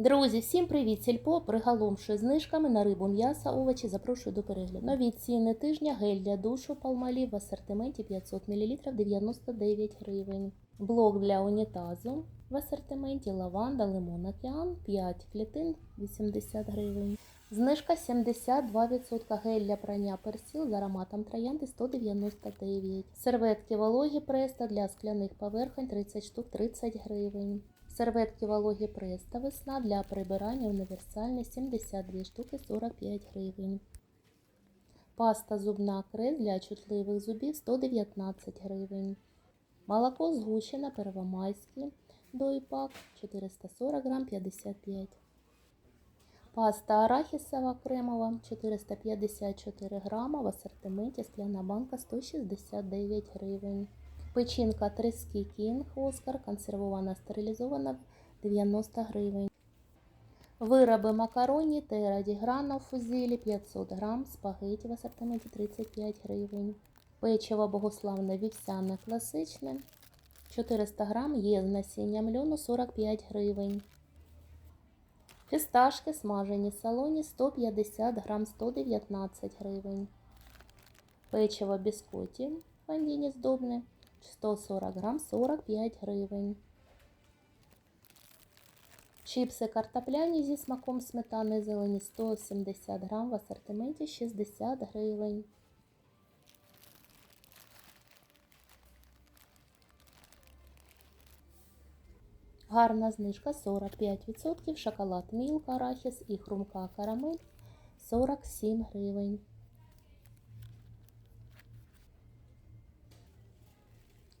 Друзі, всім привіт! Сільпо приголомшує знижками на рибу, м'ясо, овочі. Запрошую до перегляду. Нові ціни тижня гель для душу Palmolive в асортименті 500 мл 99 гривень. Блок для унітазу в асортименті лаванда, лимон, океан 5 клітин 80 гривень. Знижка 72% гель для прання персил з ароматом троянди 199. Серветки вологі преста для скляних поверхонь 30 штук 30 гривень. Серветки вологі преста весна для прибирання універсальні 72 штуки 45 гривень. Паста зубна крес для чутливих зубів 119 гривень. Молоко згущене первомайське дойпак 440 грам 55 Паста арахісова кремова 454 грама в асортименті скляна банка 169 гривень. Печінка трески Кінг Оскар консервована стерилізована 90 гривень. Вироби макароні Тера Діграно в фузілі 500 грам, спагеті в асортименті 35 гривень. Печиво богославне вівсяне класичне 400 грам є з насінням льону 45 гривень. Фісташки смажені салоні 150 грам 119 гривень. Печиво біскоті фандіні здобне 140 грам 45 гривень. Чіпси картопляні зі смаком сметани зелені 170 грам в асортименті 60 гривень. Гарна знижка 45%, шоколад Мілк, арахіс і хрумка карамель 47 гривень.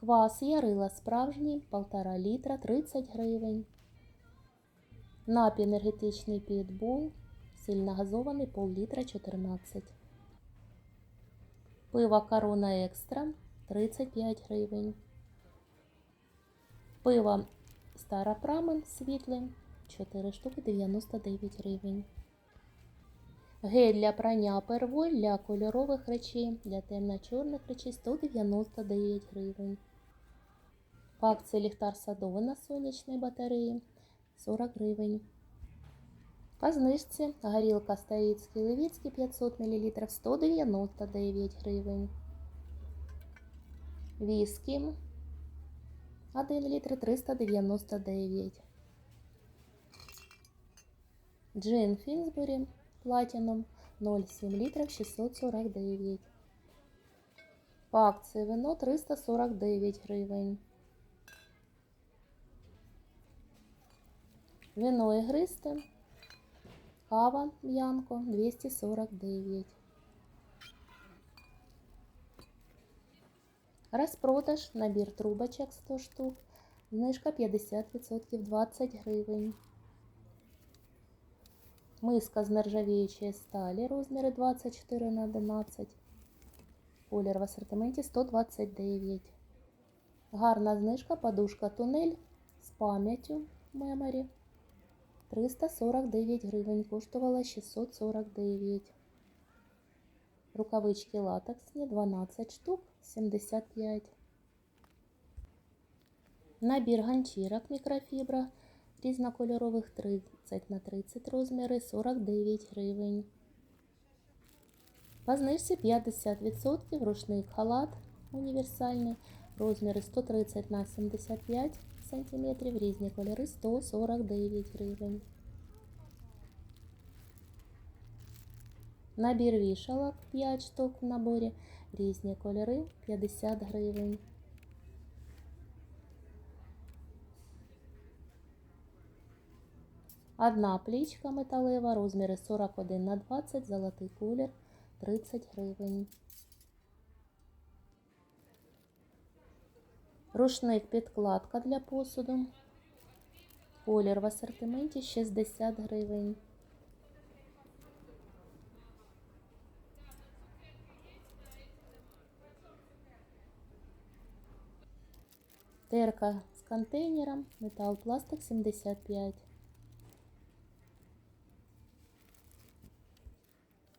Квас Ярила справжній 1,5 літра 30 гривень. Напій енергетичний підбул, сильно газований пол літра 14. Пиво Корона Екстра 35 гривень. Пиво Старопрамен світле 4 штуки 99 гривень. Гель для прання перволь для кольорових речей, для темно-чорних речей 199 гривень. В акції ліхтар садовий на сонячній батареї 40 гривень. По знижці горілка Стоїцький Левіцький 500 мл 199 гривень. Віскі 1 літр 399. Джин Фінсбурі Platinum 0,7 літрів 649. По акції вино 349 гривень. Вино ігристе. Кава Янко 249. Розпродаж набір трубочок 100 штук. Знижка 50% 20 гривень. Миска з нержавіючої сталі розміри 24 на 11. Колір в асортименті 129. Гарна знижка подушка тунель з пам'яттю меморі. 349 гривень, коштувала 649. Рукавички латексні 12 штук 75. Набір ганчірок мікрофібра різнокольорових 30 на 30 розміри 49 гривень. По знижці 50% рушник халат універсальний розміри 130 на 75 см, різні кольори 149 гривень. Набір вішалок 5 штук в наборі, різні кольори 50 гривень. Одна плічка металева, розміри 41 на 20, золотий колір 30 гривень. Рушник підкладка для посуду. Колір в асортименті 60 гривень. Терка з контейнером, метал, пластик 75.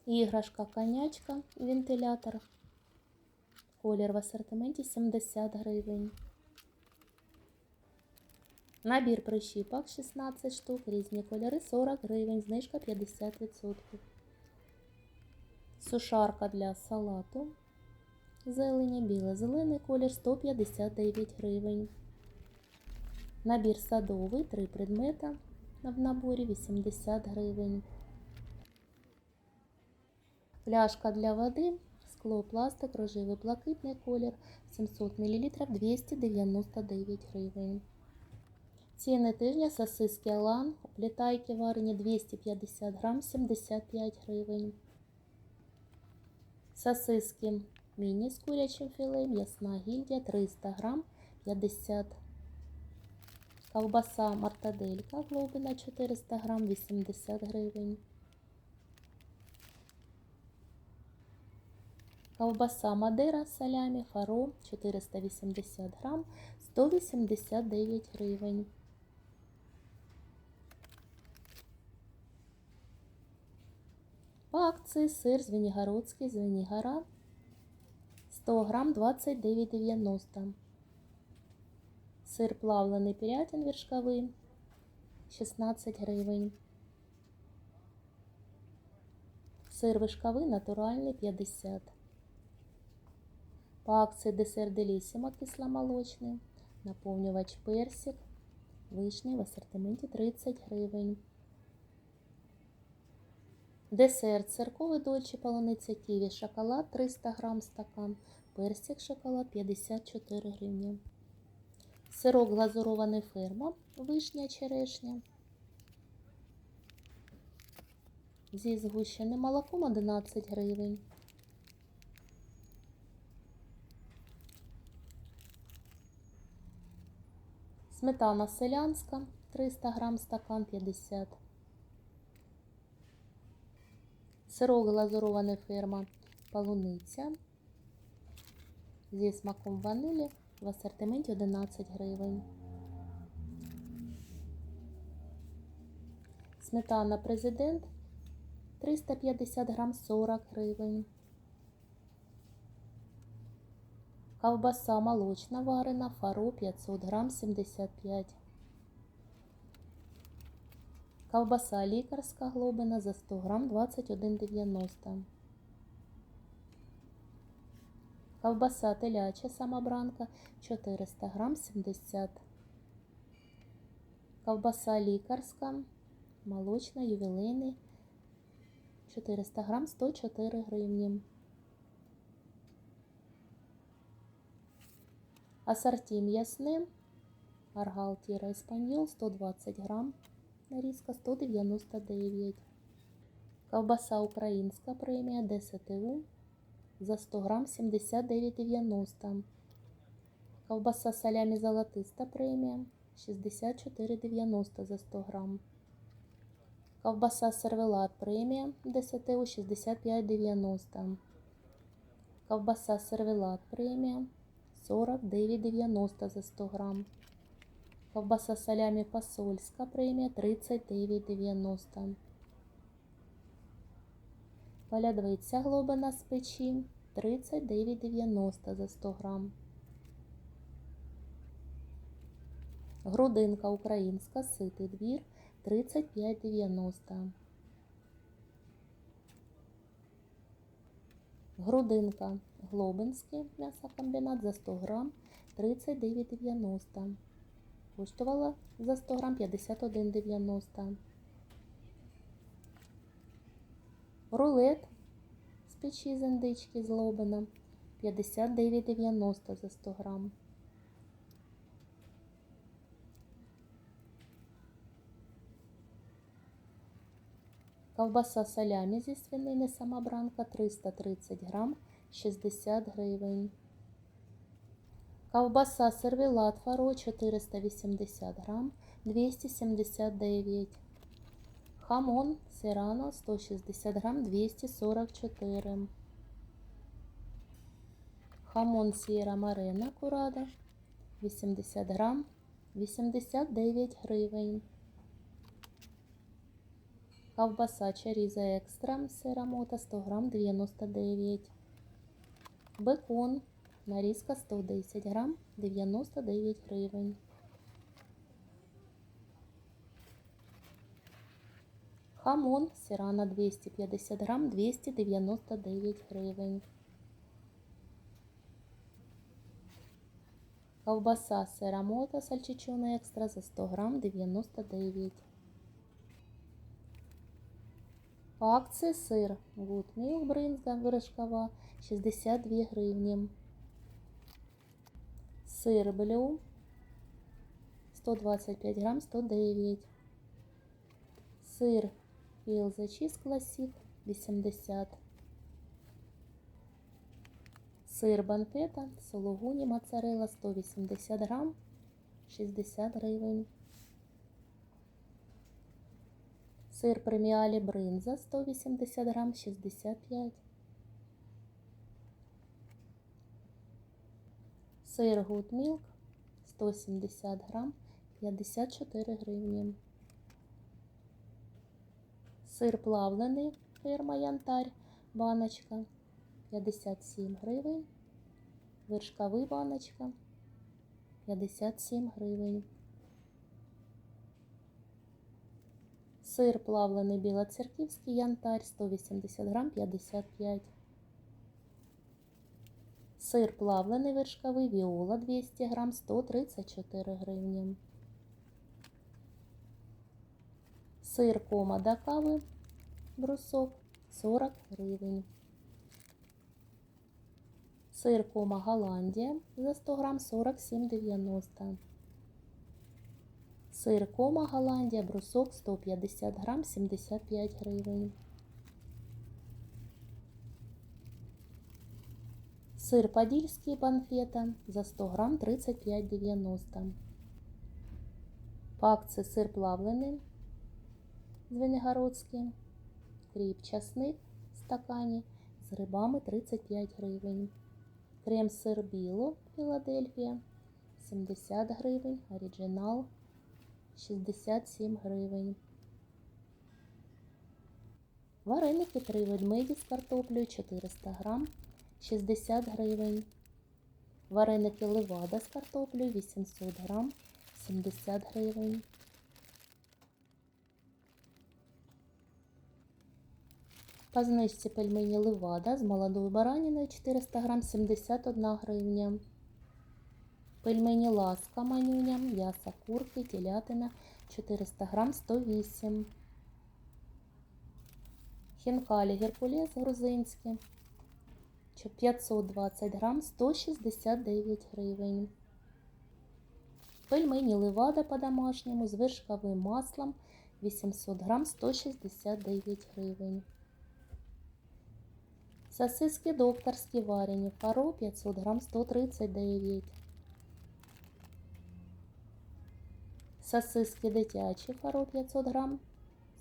Іграшка конячка, вентилятор. Колір в асортименті 70 гривень. Набір прищіпок 16 штук, різні кольори 40 гривень, знижка 50%. Сушарка для салату. Зелені, біле, зелений колір 159 гривень. Набір садовий, 3 предмета в наборі 80 гривень. Пляшка для води, скло, пластик, рожевий блакитний колір 700 мл 299 гривень. Ціни тижня сосиски Алан, плітайки варені 250 грам 75 гривень. Сосиски міні з курячим філе, м'ясна гільдія 300 грам 50 Ковбаса мартаделька глобина 400 грам 80 гривень. Ковбаса Мадера салямі фаро 480 грам 189 гривень. По акції сир Звенігородський Звенігора 100 грам 29,90. Сир плавлений пірятин вершковий 16 гривень. Сир вишковий натуральний 50. По акції десерт Делісімо кисломолочний. Наповнювач персик. Вишний в асортименті 30 гривень. Десерт цирковий дольче полуниця ківі шоколад 300 грам стакан. Персик шоколад 54 гривні. Сирок глазурований ферма, вишня черешня. Зі згущеним молоком 11 гривень. Сметана селянська 300 грам стакан 50. Сирок глазурований ферма полуниця зі смаком ванилі в асортименті 11 гривень. Сметана президент 350 грам 40 гривень. Ковбаса молочна варена фаро 500 грам 75. Ковбаса лікарська глобина за 100 грам 21,90. Ковбаса теляча самобранка 400 грам 70. Ковбаса лікарська, молочна, ювілейний 400 грам 104 гривні. Ассорті м'ясне, аргал тіра еспаньол 120 грам, нарізка 199. Ковбаса українська премія ДСТУ за 100 грам 79,90. Ковбаса салямі золотиста премія 64,90 за 100 грам. Ковбаса сервелат премія ДСТУ 65,90. Ковбаса сервелат премія 49,90 за 100 грам. Ковбаса салямі посольська премія 39,90. Полядвиця глобина з печі 39,90 за 100 грам. Грудинка українська ситий двір 35,90. Грудинка Глобинський м'ясокомбінат за 100 грам 39,90. Коштувала за 100 грам 51,90. Рулет з печі з індички з лобина 59,90 за 100 грам. Ковбаса салямі зі свинини самобранка 330 грам 60 гривень. Ковбаса сервелат фаро 480 грам 279. Хамон Сирано 160 грам 244. Хамон Сіра Марина Курада 80 грам 89 гривень. Ковбаса Чаріза Екстра сира мота 100 грам 99. Бекон Нарізка 110 грам, 99 гривень. Хамон сирана 250 грам, 299 гривень. Ковбаса сирамота сальчичона екстра за 100 грам 99. По акції сир Good Milk бринза вирожкова 62 гривні. Сир блю 125 грам 109. Сир Філза Чіз Класік 80. Сир банкета Сологуні моцарелла 180 грам 60 гривень. Сир преміалі бринза 180 грам 65. Сир Гудмілк 170 грам 54 гривні. Сир плавлений фірма Янтарь баночка 57 гривень. Вершковий баночка 57 гривень. Сир плавлений білоцерківський янтарь 180 грам 55. Сир плавлений вершковий віола 200 грам 134 гривні. Сир кома до кави брусок 40 гривень. Сир кома Голландія за 100 грам 47,90. Сир кома Голландія брусок 150 грам 75 гривень. Сир подільський банфета за 100 грам 35,90. По акції сир плавлений Звенигородський. Кріп часник в стакані з грибами 35 гривень. Крем сир біло Філадельфія 70 гривень. Оригінал 67 гривень. Вареники три ведмеді з картоплею 400 грам 60 гривень. Вареники левада з картоплею 800 грам 70 гривень. По знижці пельмені левада з молодою бараниною 400 грам 71 гривня. Пельмені ласка манюня, м'ясо курки, телятина 400 грам 108. Хінкалі геркулес грузинські 520 грам 169 гривень. Пельмені левада по-домашньому з вершковим маслом 800 грам 169 гривень. Сосиски докторські варені фаро 500 грам 139. Сосиски дитячі фаро 500 грам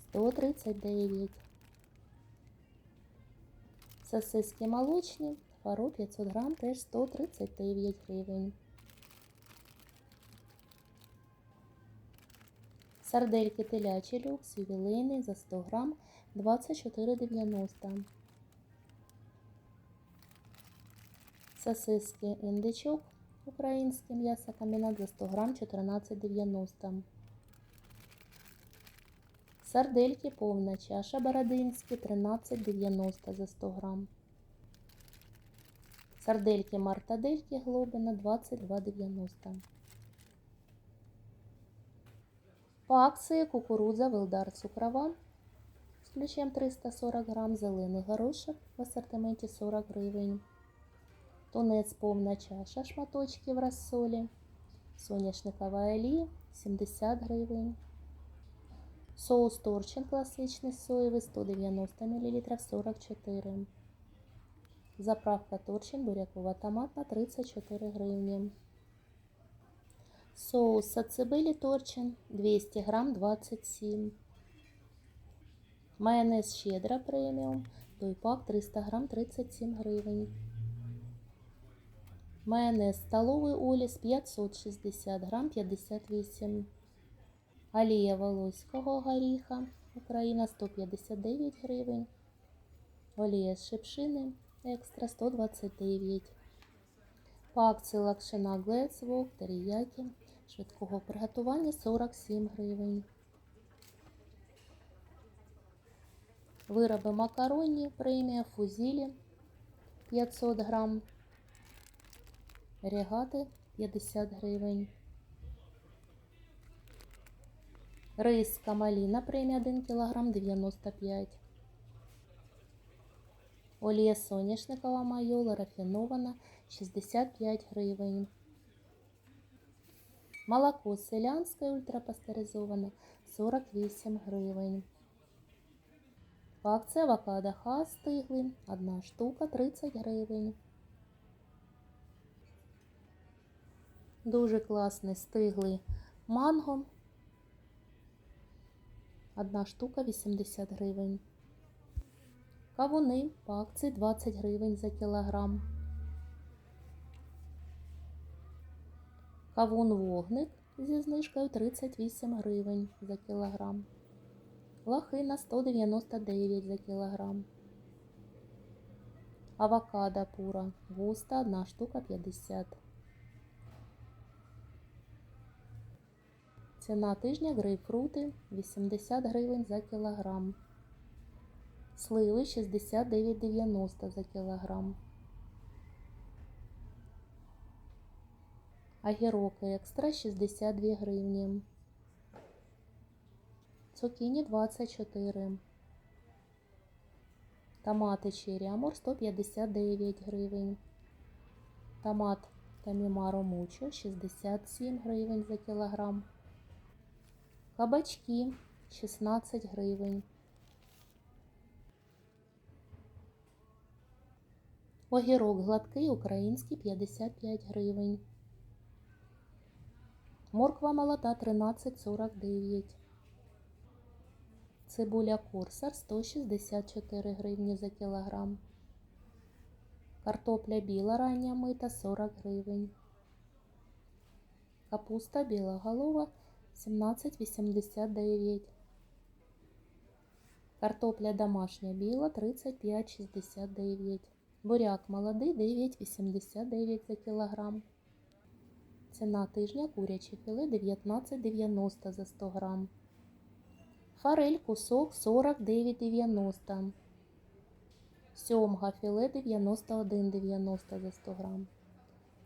139. Сосиски молочні фаро 500 грам теж 139 гривень. Сардельки телячі люкс ювілейний за 100 грам 24,90. Сосиски індичок українське м'ясокомбінат за 100 грам 14,90. Сардельки повна чаша бородинські 13,90 за 100 грам. Сардельки мартадельки глобина 22,90. По акції кукурудза Вилдар цукрова з ключем 340 грам, зелений горошок в асортименті 40 гривень. Тунець повна чаша шматочків розсолі. Соняшникова олія 70 гривень. Соус торчин класичний соєвий 190 мл 44. Заправка торчин бурякова томатна 34 гривні. Соус сацибилі торчин 200 грам 27. Майонез щедра преміум. Той пак 300 грам 37 гривень. Майонез столовий Оліс 560 грам 58. Олія волоського горіха Україна 159 гривень. Олія з шипшини екстра 129. По акції лакшина Глец Вок теріякі швидкого приготування 47 гривень. Вироби макароні, премія, фузілі 500 грам. Регати 50 гривень. Рис камаліна премія 1 кг 95. Олія соняшникова майола рафінована 65 гривень. Молоко селянське ультрапастеризоване 48 гривень. По акції авокадо хас стиглий, одна штука 30 гривень. Дуже класний стиглий манго. Одна штука 80 гривень. Кавуни по акції 20 гривень за кілограм. Кавун вогник зі знижкою 38 гривень за кілограм. Лохина 199 за кілограм. Авокадо пура густа, одна штука 50. Ціна тижня грейпфрути 80 гривень за кілограм. Сливи 69,90 за кілограм. Огірок екстра 62 гривні. Цукіні 24. Томати черрі Амур 159 гривень. Томат Тамімаро Мучо 67 гривень за кілограм. Кабачки 16 гривень. Огірок гладкий український 55 гривень. Морква молода 13,49. Цибуля курсар 164 гривні за кілограм. Картопля біла рання мита 40 гривень. Капуста білоголова 17,89. Картопля домашня біла 35,69. Буряк молодий 9,89 за кілограм. Ціна тижня куряче філе 19,90 за 100 грам. Форель кусок 49,90. Сьомга філе 91,90 за 100 грам.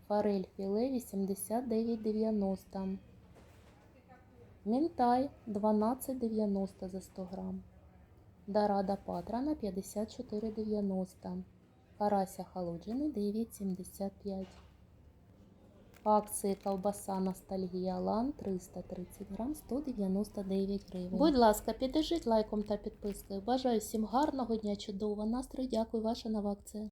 Форель філе 89,90. Мінтай 12,90 за 100 грам. Дорада патрана 54,90. Карася холоджений 9,75. По акції колбаса Ностальгія Лан 330 грам 199 гривень. Будь ласка, піддержіть лайком та підпискою. Бажаю всім гарного дня, чудового настрою. Дякую, ваша нова акція.